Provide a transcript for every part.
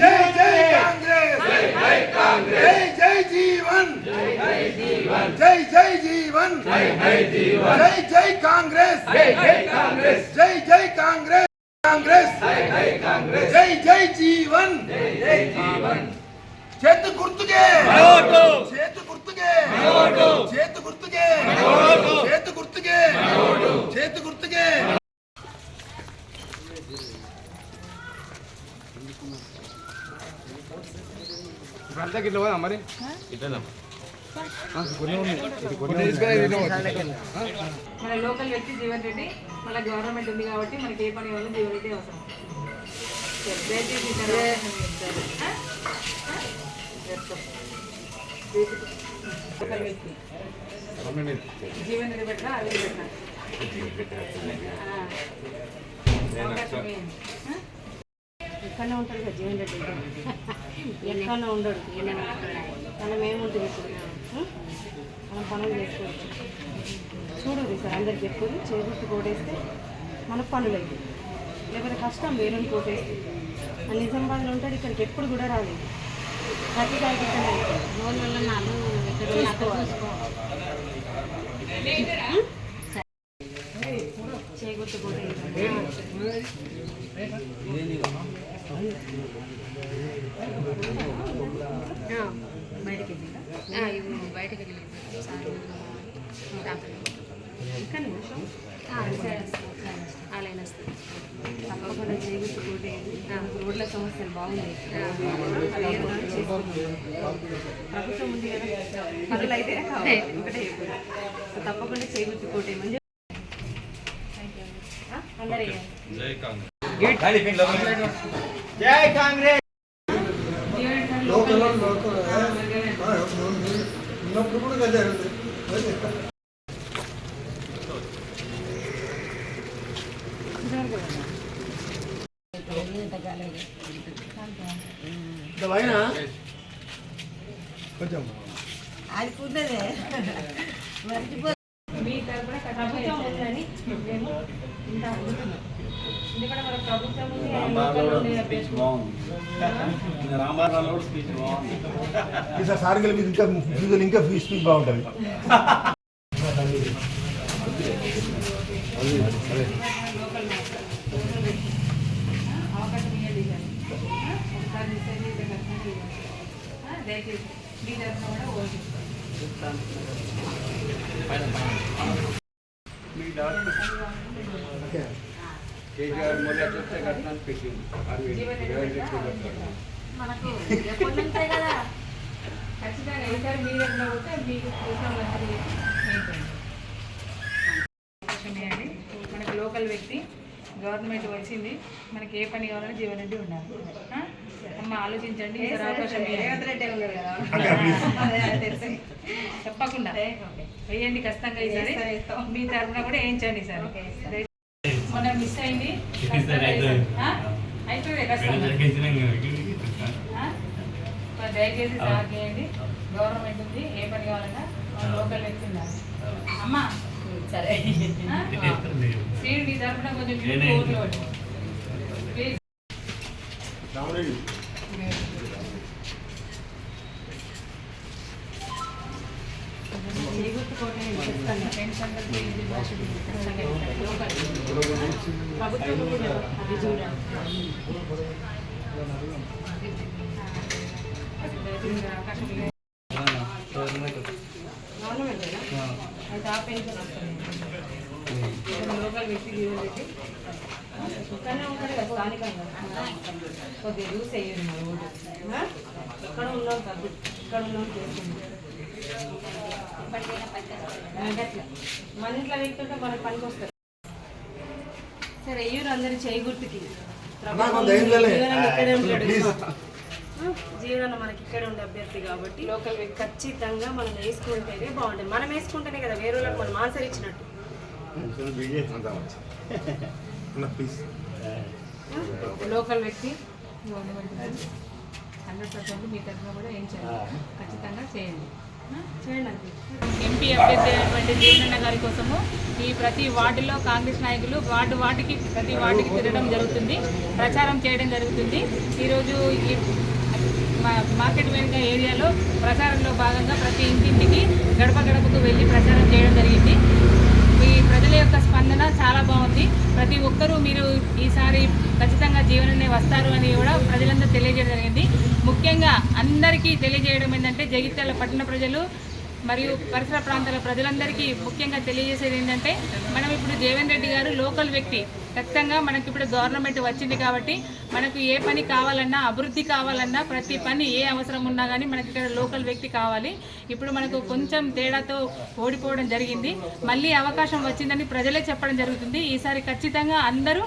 జై జై కాంగ్రెస్. జై జై జీవన్ జై జై జీవన్. జై జై కాంగ్రెస్. జై జై కాంగ్రెస్ కాంగ్రెస్ జై జై జీవన్. చేతు గుర్తుకే. చేతు గుర్తుకే చేతు గుర్తుకే చేతు గుర్తుకే చేతు గుర్తుకే అంతా గిట్ల పోదా మరి? మన లోకల్ వ్యక్తి జీవన్ రెడ్డి మన గవర్నమెంట్ ఉంది కాబట్టి మనకి ఏ పని వల్ల జీవన్ రెడ్డి అవసరం. జీవన్ రెడ్డి పెట్టినా అవి పెట్టినా ఆ. అవకాశం ఇవ్వండి. ఆ? ఎక్కడనే ఉంటాడు కదా జీవన్ రెడ్డి ఎక్కడనే ఉండడు. మనం ఏముంటుంది ఇప్పుడు? మనం పనులు చేసుకోవచ్చు. చూడు సార్ అందరికి చెప్పుకొని చేతులు కోటేస్తే మనకు పనులు. అవుతాయి లేకపోతే కష్టం వేరే కోటేస్తే. ఆ నిజామాబాద్లో ఉంటాడు ఇక్కడికి ఎప్పుడు కూడా రాలేదు ప్రతి దానికి ఇక్కడే ఉంటాడు. రోజు వల్ల నాలుగు చూసుకోవాలి. ఉం? సరే. చేయగుర్తు కూడా బయటికి వెళ్ళిందా సార్ ఇక్కడ నిమిషం. ఆలైన్ వస్తుంది. తప్పకుండా కోటేయండి. రోడ్ల సమస్యలు బాగున్నాయి. ప్రభుత్వం ఉంది కదా. పనులు అయితే ఒకటే తప్పకుండా చేయగుర్తు కోటేయమని చెప్పు. ఆ? అందరూ వేయండి. ఉన్నప్పుడు కూడా కదా అయినా కొంచెం మీ తరపున ప్రభుత్వం ఉందని మేము ఇంత అడుగుతున్నాం ఎందుకంటే మన ప్రభుత్వం ఉంది లోకల్ ఉండే అభ్యర్థులు. రామారావు స్పీచ్ బాగుంది ఈసారి సార్ గెలిపి ఇంకా ఫ్యూజన్ ఇంకా ఫీ స్పీచ్ బాగుంటుంది లోకల్ మాత్రం. లోకల్ వ్యక్తి. ఆ? అవకాశం ఇవ్వండి సార్ ఆ? ఒకసారి డిసైడ్ చేస్తే ఖచ్చితంగా ఇవ్వండి. ఆ? దయచేసి మీ తరఫున కూడా ఓటు మీ డాక్టర్ కేజీఆర్ పెట్టింది. మనకు ఎప్పటి నుంచే కదా ఖచ్చితంగా ఈసారి మీ దగ్గర పోతే మీకు మనకు లోకల్ వ్యక్తి గవర్నమెంట్ వచ్చింది మనకి ఏ పని కావాలని జీవన్ రెడ్డి ఉండాలి? అమ్మ ఆలోచించండి. తప్పకుండా వేయండి ఖచ్చితంగా ఈసారి మీ తరఫున కూడా వేయించండి సార్ మొన్న మిస్ అయింది. దయచేసి సార్ చేయండి. గవర్నమెంట్ ఉంది ఏ పని కావాలన్నా మన లోకల్ వ్యక్తి అమ్మా. సరే. సీడ్ మీ తరఫున కొంచెం. ప్లీజ్ లోకల్ వ్యక్తి జీవన్ రెడ్డి ఉంటాడు కదా స్థానికంగా కొద్దిగా యూస్ అయ్యింది మన ఇక్కడ ఉన్నాం కాదు. ఇక్కడ ఉన్నాం చేస్తుంది మన ఇంట్లో వ్యక్తుంటే మనకు పనికి వస్తారు సరే ఎయ్యూరు అందరి చేయి గుర్తుకి. జీవనం మనకి ఇక్కడే ఉండే అభ్యర్థి కాబట్టి లోకల్ వ్యక్తి. ఖచ్చితంగా మనం వేసుకుంటేనే బాగుంటుంది. మనం వేసుకుంటేనే కదా వేరే వాళ్ళకి మనం ఆన్సర్ ఇచ్చినట్టు. లోకల్ వ్యక్తి. గవర్నమెంట్ హండ్రెడ్ పర్సెంట్ మీ తరఫున కూడా ఏం చేయాలి? ఖచ్చితంగా చేయండి. ఎంపీ అభ్యర్థి అయినటువంటి జీవనన్న గారి కోసము ఈ ప్రతి వార్డులో కాంగ్రెస్ నాయకులు వార్డు వార్డుకి ప్రతి వార్డుకి తిరగడం జరుగుతుంది. ప్రచారం చేయడం జరుగుతుంది. ఈరోజు ఈ మా- మార్కెట్ వెనుక ఏరియాలో ప్రచారంలో భాగంగా ప్రతి ఇంటింటికి గడప గడపకు వెళ్ళి ప్రచారం చేయడం జరిగింది. ఈ ప్రజల యొక్క స్పందన చాలా బాగుంది. ప్రతి ఒక్కరూ మీరు ఈసారి ఖచ్చితంగా జీవననే వస్తారు అని కూడా ప్రజలందరూ తెలియజేయడం జరిగింది. ముఖ్యంగా అందరికీ తెలియజేయడం ఏంటంటే జగిత్యాల పట్టణ ప్రజలు మరియు పరిసర ప్రాంతాల ప్రజలందరికీ ముఖ్యంగా తెలియజేసేది ఏంటంటే మనం ఇప్పుడు దేవేందర్ రెడ్డి గారు లోకల్ వ్యక్తి. ఖచ్చితంగా మనకి ఇప్పుడు గవర్నమెంట్ వచ్చింది కాబట్టి మనకు ఏ పని కావాలన్నా అభివృద్ధి కావాలన్నా ప్రతి పని ఏ అవసరం ఉన్నా కానీ మనకి ఇక్కడ లోకల్ వ్యక్తి కావాలి. ఇప్పుడు మనకు కొంచెం తేడాతో ఓడిపోవడం జరిగింది. మళ్ళీ అవకాశం వచ్చిందని ప్రజలే చెప్పడం జరుగుతుంది. ఈసారి ఖచ్చితంగా అందరూ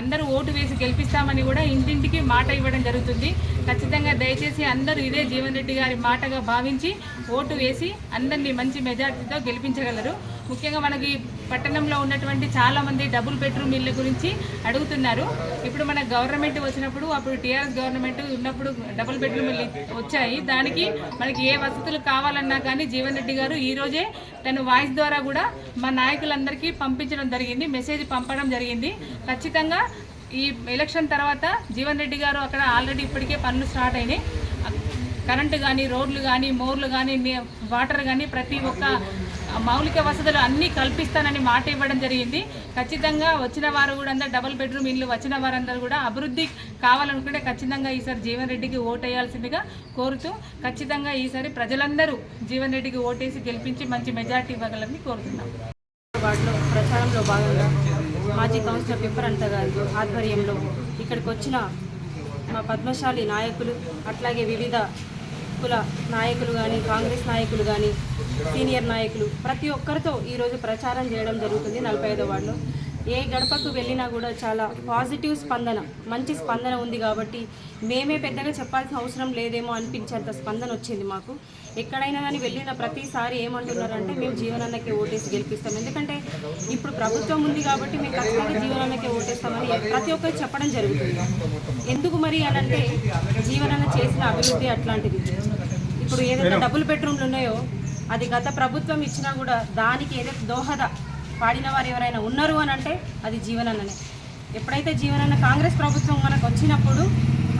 అందరూ ఓటు వేసి గెలిపిస్తామని కూడా ఇంటింటికి మాట ఇవ్వడం జరుగుతుంది. ఖచ్చితంగా దయచేసి అందరూ ఇదే జీవన్ రెడ్డి గారి మాటగా భావించి ఓటు వేసి అందరినీ మంచి మెజార్టీతో గెలిపించగలరు. ముఖ్యంగా మనకి పట్టణంలో ఉన్నటువంటి చాలామంది డబుల్ బెడ్రూమ్ ఇళ్ళ గురించి అడుగుతున్నారు. ఇప్పుడు మన గవర్నమెంట్ వచ్చినప్పుడు అప్పుడు టీఆర్ఎస్ గవర్నమెంట్ ఉన్నప్పుడు డబుల్ బెడ్రూమ్ ఇల్లు వచ్చాయి. దానికి మనకి ఏ వసతులు కావాలన్నా కానీ జీవన్ రెడ్డి గారు ఈరోజే తన వాయిస్ ద్వారా కూడా మా నాయకులందరికీ పంపించడం జరిగింది మెసేజ్ పంపడం జరిగింది. ఖచ్చితంగా ఈ ఎలక్షన్ తర్వాత జీవన్ రెడ్డి గారు అక్కడ ఆల్రెడీ ఇప్పటికే పనులు స్టార్ట్ అయినాయి. కరెంటు కానీ రోడ్లు కానీ మోర్లు కానీ వాటర్ కానీ ప్రతి ఒక్క మౌలిక వసతులు అన్నీ కల్పిస్తానని మాట ఇవ్వడం జరిగింది. ఖచ్చితంగా వచ్చిన వారు కూడా అందరూ డబుల్ బెడ్రూమ్ ఇల్లు వచ్చిన వారందరూ కూడా అభివృద్ధి కావాలనుకుంటే ఖచ్చితంగా ఈసారి జీవన్ రెడ్డికి ఓటేయాల్సిందిగా కోరుతూ ఖచ్చితంగా ఈసారి ప్రజలందరూ జీవన్ రెడ్డికి ఓటేసి గెలిపించి మంచి మెజార్టీ ఇవ్వగలని కోరుతున్నాం. వాటిలో ప్రచారంలో భాగంగా మాజీ కౌన్సిలర్ పిప్పరంత గారి ఆధ్వర్యంలో ఇక్కడికి వచ్చిన మా పద్మశాలి నాయకులు అట్లాగే వివిధ కుల నాయకులు కానీ కాంగ్రెస్ నాయకులు కానీ సీనియర్ నాయకులు ప్రతి ఒక్కరితో ఈరోజు ప్రచారం చేయడం జరుగుతుంది నలభై ఐదో వార్డులో. ఏ గడపకు వెళ్ళినా కూడా చాలా పాజిటివ్ స్పందన మంచి స్పందన ఉంది కాబట్టి మేమే పెద్దగా చెప్పాల్సిన అవసరం లేదేమో అనిపించేంత స్పందన వచ్చింది మాకు. ఎక్కడైనా కానీ వెళ్ళిన ప్రతిసారి ఏమంటున్నారంటే మేము జీవనాన్నకే ఓటేసి గెలిపిస్తాం. ఎందుకంటే ఇప్పుడు ప్రభుత్వం ఉంది కాబట్టి మేము ఖచ్చితంగా జీవనాన్నకే ఓటేస్తామని ప్రతి ఒక్కరు చెప్పడం జరుగుతుంది. ఎందుకు మరి అనంటే అంటే జీవనాన్న చేసిన అభివృద్ధి అట్లాంటిది. ఇప్పుడు ఏదైతే డబుల్ బెడ్రూమ్లు ఉన్నాయో అది గత ప్రభుత్వం ఇచ్చినా కూడా దానికి ఏదైతే దోహద పాడిన వారు ఎవరైనా ఉన్నారు అని అంటే అది జీవనన్ననే. ఎప్పుడైతే జీవనన్న కాంగ్రెస్ ప్రభుత్వం మనకు వచ్చినప్పుడు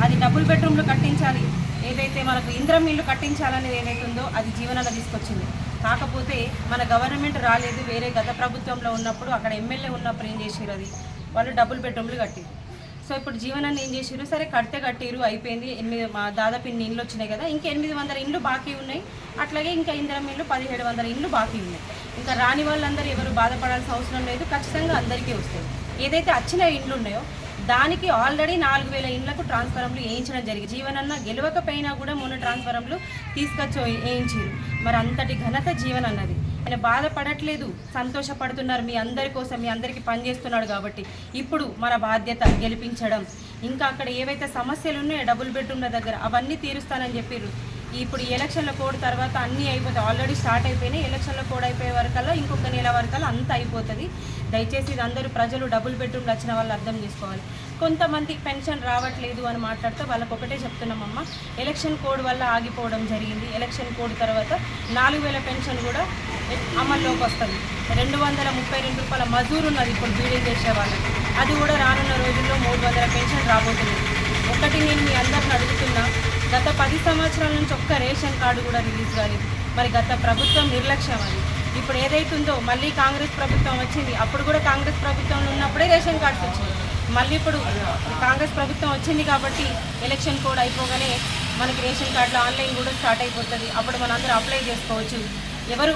అది డబుల్ బెడ్రూమ్లు కట్టించాలి ఏదైతే మనకు ఇంద్రం ఇల్లు కట్టించాలనేది ఏదైతే ఉందో అది జీవనన్న తీసుకొచ్చింది. కాకపోతే మన గవర్నమెంట్ రాలేదు వేరే గత ప్రభుత్వంలో ఉన్నప్పుడు అక్కడ ఎమ్మెల్యే ఉన్నప్పుడు ఏం చేసారు అది? వాళ్ళు డబుల్ బెడ్రూమ్లు కట్టారు సో ఇప్పుడు జీవనాన్ని ఏం చేసారు సరే కడితే కట్టిరు అయిపోయింది. ఎనిమిది మా దాదాపు ఇన్ని ఇండ్లు వచ్చినాయి కదా. ఇంకా ఎనిమిది వందల ఇండ్లు బాకీ ఉన్నాయి. అట్లాగే ఇంకా ఇందిరం ఇండ్లు పదిహేడు వందల ఇండ్లు బాకీ ఉన్నాయి. ఇంకా రాని వాళ్ళందరూ ఎవరు బాధపడాల్సిన అవసరం లేదు. ఖచ్చితంగా అందరికీ వస్తాయి. ఏదైతే వచ్చిన ఇండ్లు ఉన్నాయో దానికి ఆల్రెడీ నాలుగు వేల ఇండ్లకు ట్రాన్స్ఫారంలు వేయించడం జరిగింది. జీవనన్న గెలవకపోయినా కూడా మొన్న ట్రాన్స్ఫారంలు తీసుకొచ్చి వేయించారు మరి అంతటి ఘనత జీవనన్నది. ఆయన బాధపడట్లేదు సంతోషపడుతున్నారు మీ అందరి కోసం మీ అందరికీ పనిచేస్తున్నాడు కాబట్టి. ఇప్పుడు మన బాధ్యత గెలిపించడం. ఇంకా అక్కడ ఏవైతే సమస్యలు ఉన్నాయో డబుల్ బెడ్రూమ్ల దగ్గర అవన్నీ తీరుస్తానని చెప్పారు ఇప్పుడు ఎలక్షన్ల కోడ్ తర్వాత అన్నీ అయిపోతాయి. ఆల్రెడీ స్టార్ట్ అయిపోయినాయి. ఎలక్షన్ల కోడ్ అయిపోయే వరకల్లా ఇంకొక నెల వరకల్లా అంత అయిపోతుంది. దయచేసి ఇది అందరూ ప్రజలు డబుల్ బెడ్రూమ్లు వచ్చిన వాళ్ళు అర్థం చేసుకోవాలి. కొంతమందికి పెన్షన్ రావట్లేదు అని మాట్లాడితే వాళ్ళకి ఒకటే చెప్తున్నామమ్మ. ఎలక్షన్ కోడ్ వల్ల ఆగిపోవడం జరిగింది. ఎలక్షన్ కోడ్ తర్వాత నాలుగు వేల పెన్షన్ కూడా అమల్లోకి వస్తుంది. రెండు వందల ముప్పై రెండు రూపాయల మజూరు ఉన్నది ఇప్పుడు బీడీ చేసే వాళ్ళకి. అది కూడా రానున్న రోజుల్లో మూడు వందల పెన్షన్ రాబోతుంది. ఒకటి నేను మీ అందరిని గత పది సంవత్సరాల నుంచి ఒక్క రేషన్ కార్డు కూడా రిలీజ్ కాలేదు. మరి గత ప్రభుత్వం నిర్లక్ష్యం అది. ఇప్పుడు ఏదైతుందో మళ్ళీ కాంగ్రెస్ ప్రభుత్వం వచ్చింది. అప్పుడు కూడా కాంగ్రెస్ ప్రభుత్వంలో ఉన్నప్పుడే రేషన్ కార్డ్స్ వచ్చింది మళ్ళీ ఇప్పుడు కాంగ్రెస్ ప్రభుత్వం వచ్చింది కాబట్టి ఎలక్షన్ కోడ్ అయిపోగానే మనకి రేషన్ కార్డులో ఆన్లైన్ కూడా స్టార్ట్ అయిపోతుంది. అప్పుడు మనందరూ అందరూ అప్లై చేసుకోవచ్చు. ఎవరు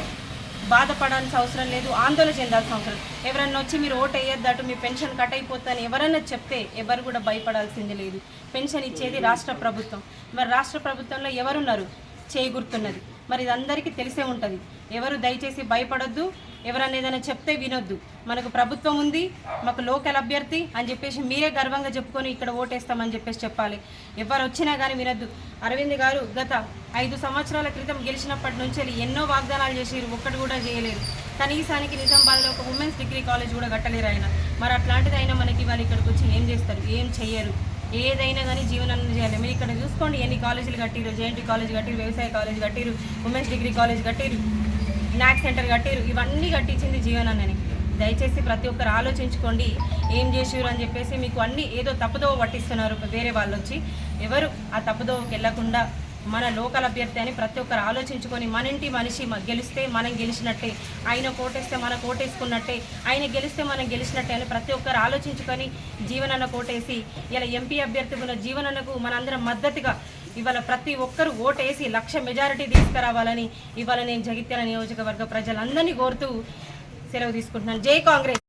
బాధపడాల్సిన అవసరం లేదు ఆందోళన చెందాల్సిన అవసరం ఎవరన్నా వచ్చి మీరు ఓటు వేయొద్దట మీ పెన్షన్ కట్ అయిపోతుందని ఎవరన్నా చెప్తే ఎవరు కూడా భయపడాల్సింది లేదు. పెన్షన్ ఇచ్చేది రాష్ట్ర ప్రభుత్వం. మరి రాష్ట్ర ప్రభుత్వంలో ఎవరున్నారు? చేయి మరి ఇది అందరికీ తెలిసే ఉంటుంది. ఎవరు దయచేసి భయపడొద్దు ఎవరన్నా ఏదైనా చెప్తే వినొద్దు. మనకు ప్రభుత్వం ఉంది మాకు లోకల్ అభ్యర్థి అని చెప్పేసి మీరే గర్వంగా చెప్పుకొని ఇక్కడ ఓటేస్తామని చెప్పేసి చెప్పాలి. ఎవరు వచ్చినా కానీ వినొద్దు. అరవింద్ గారు గత ఐదు సంవత్సరాల క్రితం గెలిచినప్పటి నుంచి ఎన్నో వాగ్దానాలు చేసిరు ఒక్కటి కూడా చేయలేరు కనీసానికి నిజామాబాద్లో ఒక ఉమెన్స్ డిగ్రీ కాలేజ్ కూడా కట్టలేరు ఆయన. మరి అట్లాంటిది అయినా మనకి వాళ్ళు ఇక్కడికి వచ్చి ఏం చేస్తారు? ఏం చేయరు ఏదైనా కానీ జీవనాన్ని చేయాలి. మీరు ఇక్కడ చూసుకోండి ఎన్ని కాలేజీలు కట్టిరు జేఎన్టీ కాలేజ్ కట్టిరు వ్యవసాయ కాలేజ్ కట్టిరు ఉమెన్స్ డిగ్రీ కాలేజ్ కట్టిరు స్నాక్స్ సెంటర్ కట్టిరు ఇవన్నీ కట్టించింది జీవనాన్నని దయచేసి ప్రతి ఒక్కరు ఆలోచించుకోండి. ఏం చేసిరు అని చెప్పేసి మీకు అన్ని ఏదో తప్పుదోవ పట్టిస్తున్నారు వేరే వాళ్ళు వచ్చి ఎవరు ఆ తప్పుదోవకి వెళ్ళకుండా మన లోకల్ అభ్యర్థి అని ప్రతి ఒక్కరు ఆలోచించుకొని మన ఇంటి మనిషి గెలిస్తే మనం గెలిచినట్టే. ఆయన కోటేస్తే మన కోటేసుకున్నట్టే. ఆయన గెలిస్తే మనం గెలిచినట్టే అని ప్రతి ఒక్కరు ఆలోచించుకొని జీవనన్న కోటేసి ఇలా ఎంపీ అభ్యర్థి ఉన్న జీవనన్నకు మనందరం మద్దతుగా ఇవాళ ప్రతి ఒక్కరు ఓటేసి లక్ష మెజారిటీ తీసుకురావాలని ఇవాళ నేను జగిత్యాల నియోజకవర్గ ప్రజలందరినీ కోరుతూ సెలవు తీసుకుంటున్నాను. జై కాంగ్రెస్.